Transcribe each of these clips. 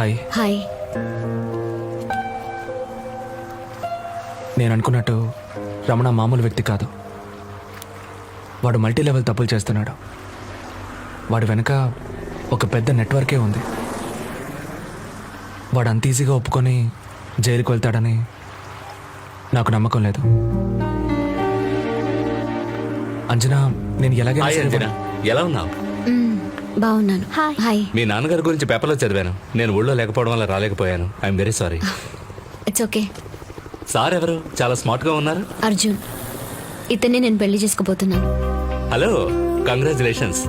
Hi. Hi. నేను అనుకున్నట్టు రమణ మామూలు వ్యక్తి కాదు. వాడు మల్టీ లెవెల్ తప్పులు చేస్తున్నాడు. వాడి వెనుక ఒక పెద్ద నెట్వర్కే ఉంది. వాడు అంత ఈజీగా ఒప్పుకొని జైలుకి వెళ్తాడని నాకు నమ్మకం లేదు. అంజనా నేను అంజనా. ఎలా ఉన్నావు? బాగున్నాను. హాయ్ హాయ్ మీ నాన్నగారి గురించి పేపర్లో చదివాను. నేను ఊళ్ళో లేకపోవడం వల్ల రాలేకపోయాను. I'm very sorry it's okay sir ఎవరు? చాలా స్మార్ట్గా ఉన్నారు. అర్జున్ ఇతన్ని నేను పెళ్ళి చేసుకోబోతున్నాను. హలో కంగ్రాచులేషన్స్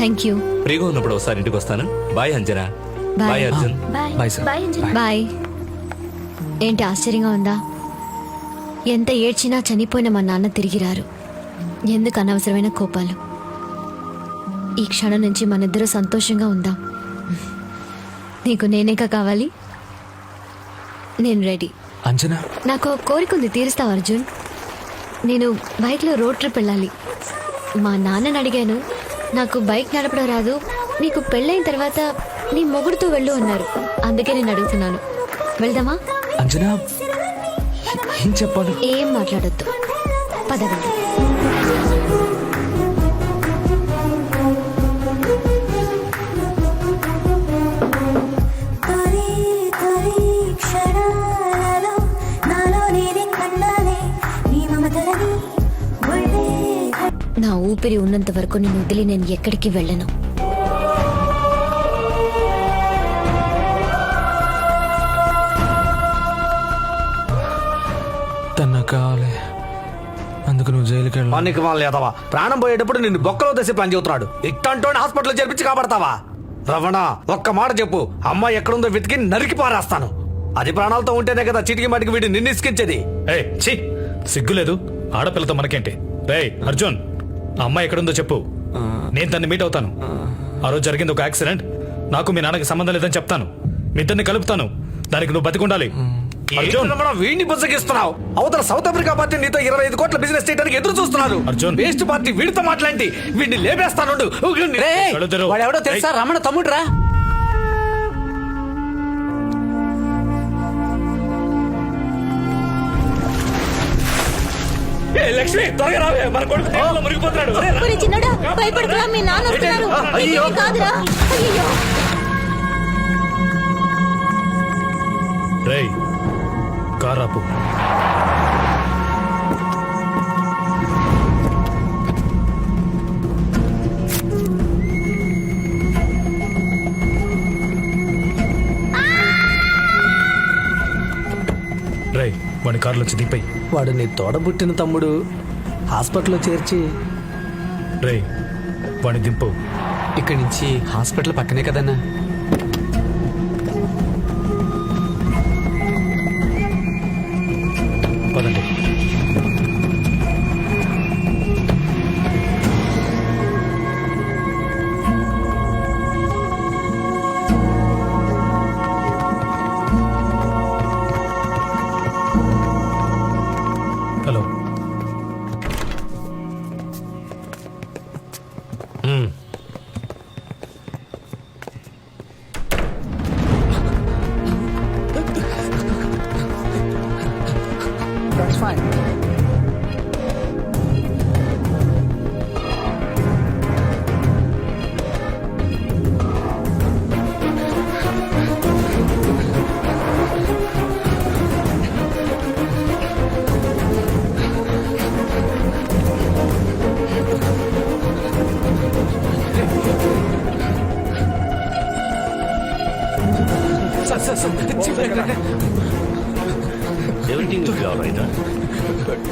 థ్యాంక్ యూ ఫ్రీగా ఉన్నప్పుడు ఒకసారి ఇంటికి వస్తాను. Bye Anjana. Bye Arjun. Bye sir bye ఏంటి ఆశ్చర్యంగా ఉందా? ఎంత ఏడ్చినా చనిపోయిన మా నాన్న తిరిగి రారు. ఎందుకు అనవసరమైన కోపాలు? ఈ క్షణం నుంచి మనిద్దరూ సంతోషంగా ఉందాం. నీకు నేనేక కావాలి? నేను రెడీ. అంజనా? నాకు ఒక కోరిక ఉంది తీరుస్తావు అర్జున్. నేను బైక్లో రోడ్ ట్రిప్ వెళ్ళాలి. మా నాన్నని అడిగాను నాకు బైక్ నడపడం రాదు నీకు పెళ్ళైన తర్వాత నీ మొగుడుతో వెళ్ళు అన్నారు. అందుకే నేను అడుగుతున్నాను. వెళ్దామా? అంజనా ఏం చెప్పాలి? ఏం మాట్లాడొద్దు. పద ఊపిరి ఉన్నంత వరకు నేను వదిలి నేను ఎక్కడికి వెళ్ళను. తను నాకు కావాలి. అందుకు నువ్వు జైలుకి వెళ్ళాలి. పనికి వాళ్ళు లేదవా ప్రాణం పోయేటప్పుడు నిన్ను బొక్కలో తెసి పని చెబుతున్నాడు ఇట్టంటోని హాస్పిటల్ చేర్పించి కాపాడతావా? రవణ ఒక్క మాట చెప్పు. అమ్మాయి ఎక్కడుందో వెతికి నరికి పారేస్తాను. అది ప్రాణాలతో ఉంటేనే కదా చిటికి మాటికి వీడిని నిన్నిసుకించేది ఏయ్ ఛీ! సిగ్గులేదు. ఆడపిల్లతో మనకేంటి? రేయ్ అర్జున్! ఆ అమ్మాయి ఎక్కడుందో చెప్పు. నేను తన్ని మీట్ అవుతాను. ఆ. రోజు జరిగింది ఒక యాక్సిడెంట్. నాకు మీ నాన్నకి సంబంధం లేదని చెప్తాను. మీ ఇద్దరిని కలుపుతాను. దానికి నువ్వు బతికుండాలి. అర్జున్. వీడిని బుజ్జగిస్తున్నావు. అవతల సౌత్ ఆఫ్రికా పార్టీ నీతో ఇరవై ఐదు కోట్ల బిజినెస్ చేయడానికి ఎదురు చూస్తున్నారు. అర్జున్. వేస్ట్ పార్టీ వీడితో మాట్లాడి. వీడిని లేపేస్తాను కళ్ళుద్దరు. వాడెవడో తెలుసా. రమణ తమ్ముడురా. లక్ష్మి త్వరగా రావే మన కొడుకు నీళ్ళలో మునిగిపోతున్నాడు ఒరే చిన్నడా భయపడకురా మీ నాన్న వస్తున్నారు అయ్యో. కాదురా. అయ్యో రేయ్ కారాపు వాడి కారులో వచ్చి దిగిపోయి. వాడు నీ తోడబుట్టిన తమ్ముడు హాస్పిటల్లో చేర్చి. రేయ్ వాడిని దింపు. ఇక్కడి నుంచి హాస్పిటల్ పక్కనే కదన్నా.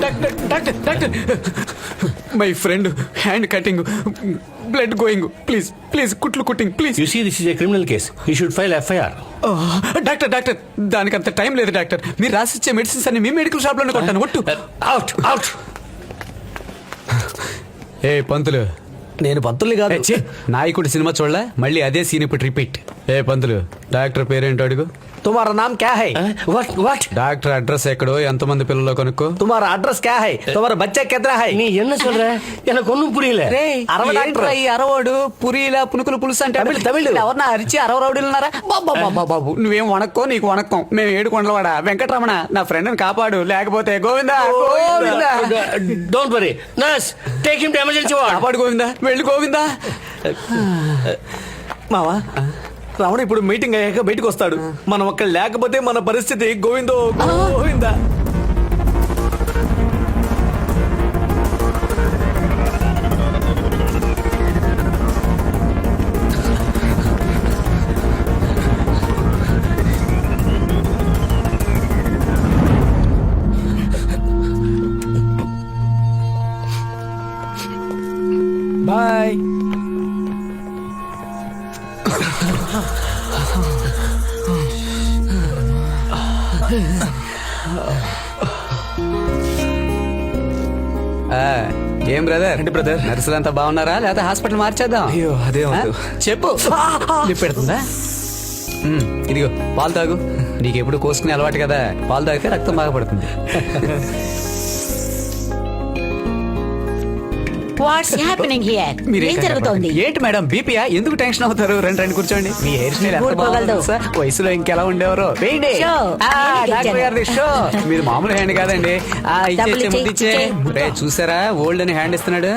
Doctor doctor doctor my friend hand cutting blood going please please కుట్లు కుట్టింగ్ please you see this is a criminal case you should file FIR doctor doctor దానికి అంత టైం లేదు డాక్టర్ మీరు రాసిచ్చే మెడిసిన్స్ అన్ని మీ మెడికల్ షాప్లోనే కొట్టాను. ఒట్టు. అవుట్ అవుట్ ఏ పంతులు. నేను పంతుల్ని కాదు. నాయకుడు సినిమా చూడలే? మళ్ళీ అదే సీన్ ఇప్పుడు రిపీట్ ఏ పంతులు డాక్టర్ పేరేంటో అడుగు. तुम्हारा నామ్ क्या है व्हाट व्हाट డాక్టర్ అడ్రస్ ఎక్కడో? ఎంతమంది పిల్లలు కొనుక్కు? तुम्हारा అడ్రస్ క్యా హై? తుమార बच्चा कितना நீ है என்ன சொல்ற எனக்கு ஒண்ணும் புரியல రేయ్ అరవ డాక్టర్. ఈ అరవడు? పురిల పులుకులు పులుసు అంటే తమిళ్, తమిళ్. ఎవరన్నా అరిచి అరవ రౌడీలు ఉన్నారా? బాబా బాబా బాబు. నువ్వేం వణక్కో? నీకు వణక్కం. మేము ఏడు కొండలవాడ? వెంకటరమణ నా ఫ్రెండ్ కాపాడు. లేకపోతే Govinda? Govinda? Don't worry nurse take him to emergency ward కాపాడు గోవిందా? వెళ్ళి గోవిందా? మావా రమణ ఇప్పుడు మీటింగ్ అయ్యాక బయటకు వస్తాడు. మనం అక్కడ లేకపోతే మన పరిస్థితి గోవిందో గోవిందా? బాయ్. ఏం బ్రదర్ ఏంటి బ్రదర్? నర్సులంతా బాగున్నారా? లేకపోతే హాస్పిటల్ మార్చేద్దాం? అయ్యో అదే చెప్పు. పెడుతుందా? ఇదిగో పాలు తాగు. నీకు ఎప్పుడు కోసుకునే అలవాటు కదా. పాలు తాగితే రక్తం బాగా పడుతుంది. వాట్స్ హ్యాపెనింగ్ హియర్ మీరే ఏం జరుగుతోంది? ఏంటి మేడం బీపీయా ఎందుకు టెన్షన్ అవుతారు? రెండు రెండు కూర్చోండి. మీ హెయిర్ స్టైల్ ఎంత బాగుందో. తెలుసా? వయసులో ఇంకెలా ఉండేవారు? వేయండి. షో. డాక్టర్ మీరు మామూలు హ్యాండ్ కాదండి. చూసారా? ఓల్డ్ అని హ్యాండ్ ఇస్తున్నాడు.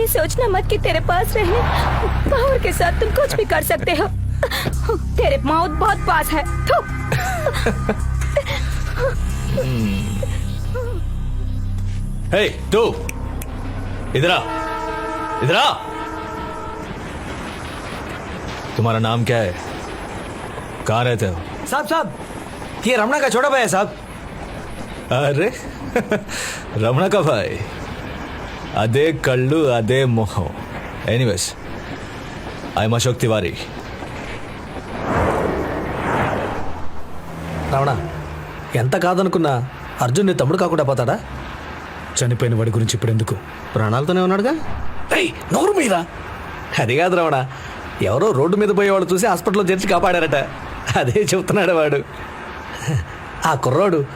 ये सोचना मत कि तेरे पास रहे पावर के साथ तुम कुछ भी कर सकते हो। तेरे मौत बहुत पास है। हे तू। इधर आ। इधर आ। तुम्हारा नाम क्या है? कहाँ रहते हो? साहब साहब ये रमना का छोटा भाई है साहब। अरे रमना का भाई। అదే కళ్ళు అదే మొహం. ఎనీవేస్ ఐఎమ్ అశోక్ తివారీ రమణ ఎంత కాదనుకున్నా అర్జున్ నీ తమ్ముడు కాకుండా పోతాడా? చనిపోయిన వాడి గురించి ఇప్పుడు ఎందుకు? ప్రాణాలతోనే ఉన్నాడుగా? ఏయ్ నోరు మీద. అది కాదు రమణ ఎవరో రోడ్డు మీద పోయేవాడు చూసి హాస్పిటల్లో చేర్చి కాపాడారట. అదే చెప్తున్నాడు వాడు. ఆ కుర్రోడు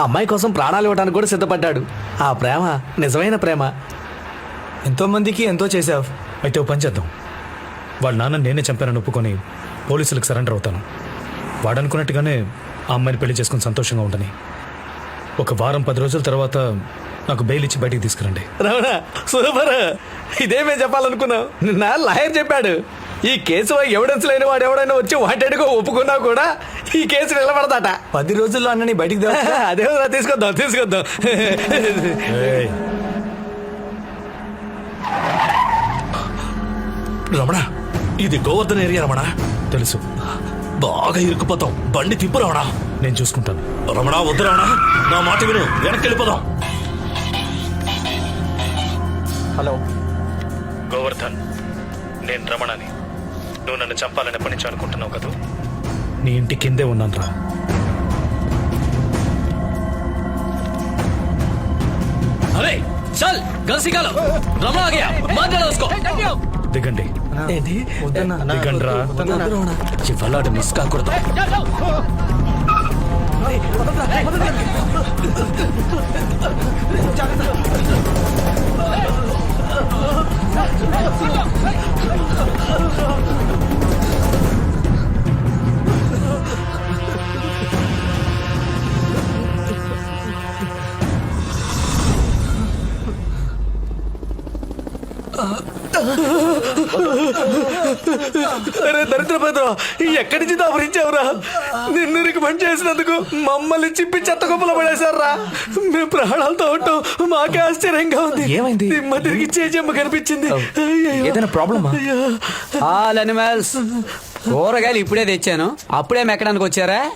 ఆ అమ్మాయి కోసం ప్రాణాలు ఇవ్వడానికి కూడా సిద్ధపడ్డాడు. ఆ ప్రేమ నిజమైన ప్రేమ. ఎంతో మందికి ఎంతో చేసావు అయితే ఓ పని చేద్దాం. వాళ్ళ నాన్న నేనే చంపానని ఒప్పుకొని పోలీసులకు సరెండర్ అవుతాను. వాడు అనుకున్నట్టుగానే ఆ అమ్మాయిని పెళ్ళి చేసుకుని సంతోషంగా ఉండని. ఒక వారం పది రోజుల తర్వాత నాకు బెయిల్ ఇచ్చి బయటికి తీసుకురండి. రమణ సూపర్ ఇదే మేము చెప్పాలనుకున్నాం నిన్న లాయర్ చెప్పాడు. ఈ కేసు ఎవిడెన్స్ లేని వాడు ఎవడైనా వచ్చి వాటెడుకో ఒప్పుకున్నా కూడా ఈ కేసు నిలబడదట పది రోజుల్లో అన్నని బయటికి అదే తీసుకొద్దాం తీసుకొద్దాం. రమణ ఇది గోవర్ధన్ ఏరియా రమణ తెలుసు బాగా ఇరుక్కుపోతాం బండి తిప్పు రమణ నేను చూసుకుంటాను రమణ వద్దు రమణ నా మాట విను వెనక్కి వెళ్ళిపోదాం హలో గోవర్ధన్ నేను రమణని నువ్వు నన్ను చంపాలని నుంచి అనుకుంటున్నావు కదా నీ ఇంటి కిందే ఉన్నాను రా అరే చల్ గల్సి కాలో రమణ ఆ గయా దిగండి ఏంటి దిగండి రా ఇవాళ మిస్ కాకూడదు అరే దరిద్ర భద్ర ఎక్కడి నుంచి దాపరించావురా? నిన్ను రికమెండ్ చేసినందుకు మమ్మల్ని చిప్పి చెత్త కుప్పలో పడేశారా? మేము ప్రాణాలతో ఉంటాం మాకే ఆశ్చర్యంగా ఉంది. ఏమైంది? దిమ్మ తిరిగి చేజమ్మ కనిపించింది. ఏదైనా ప్రాబ్లమా? అయ్యో. All animals. కూరగాయలు ఇప్పుడే తెచ్చాను. అప్పుడే మెక్కడానికి వచ్చారా?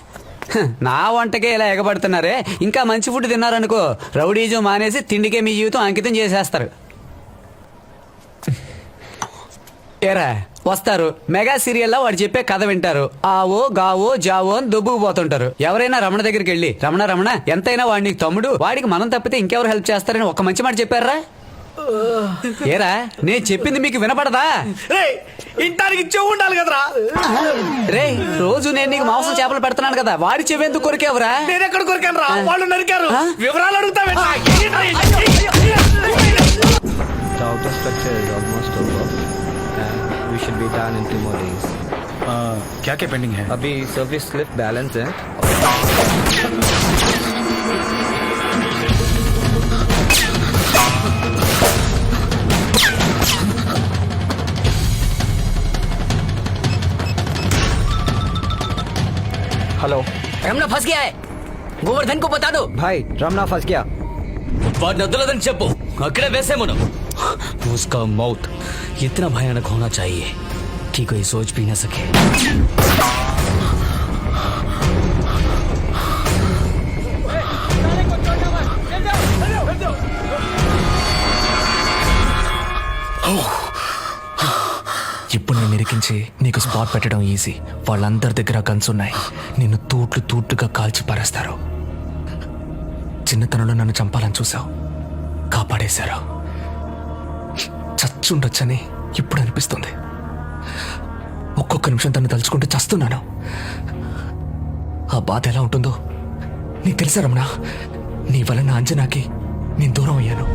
నా వంటకే ఇలా ఎగబడుతున్నారే. ఇంకా మంచి ఫుడ్ తిన్నారనుకో రౌడీజం మానేసి తిండికే మీ జీవితం అంకితం చేసేస్తారు. ఏరా వస్తారు. మెగా సీరియల్లో వాడు చెప్పే కథ వింటారు. ఆవో గావో జావో అని దొబ్బుకుపోతుంటారు ఎవరైనా రమణ దగ్గరికి వెళ్ళి రమణ రమణ ఎంతైనా వాడి నీకు తమ్ముడు వాడికి మనం తప్పితే ఇంకెవరు హెల్ప్ చేస్తారని ఒక మంచి మాట చెప్పారా? ఏరా నేను చెప్పింది మీకు వినపడదా? ఇంటానికి చెవు ఉండాలి కదరా. రే రోజు నేను నీకు మాంసం చేపలు పెడుతున్నాను కదా వాడి చెవెందుకు కొరికేవరా? నేను ఎక్కడ కొరికాను రా? వాళ్ళు నరికారు? వివరాలు అడుగుతావేంట్రా? done in two more days. क्या क्या पेंडिंग है अभी सर्विस लिफ्ट बैलेंस है हेलो రమణ ఫస్ గయా హై గోవర్ధన్ కో బతా దో भाई रमना फंस गया వాడిని వదలదని చెప్పు అక్కడే వేసేమను उसका मौत इतना भयानक होना चाहिए कि कोई सोच भी ना सके ఇప్పుడు నేను ఇరికించి నీకు స్పాట్ పెట్టడం ఈజీ వాళ్ళందరి దగ్గర గన్స్ ఉన్నాయి నిన్ను తూట్లు తూట్లుగా కాల్చి పారేస్తారు చిన్నతనంలో నన్ను చంపాలని చూసావు కాపాడేశారు చచ్చుండొచ్చని ఇప్పుడు అనిపిస్తుంది ఒక్కొక్క నిమిషం తను తలుచుకుంటూ చస్తున్నాను ఆ బాధ ఎలా ఉంటుందో నీకు తెలుసా రమణ? నీ వలన అంజనాకి నేను దూరం అయ్యాను.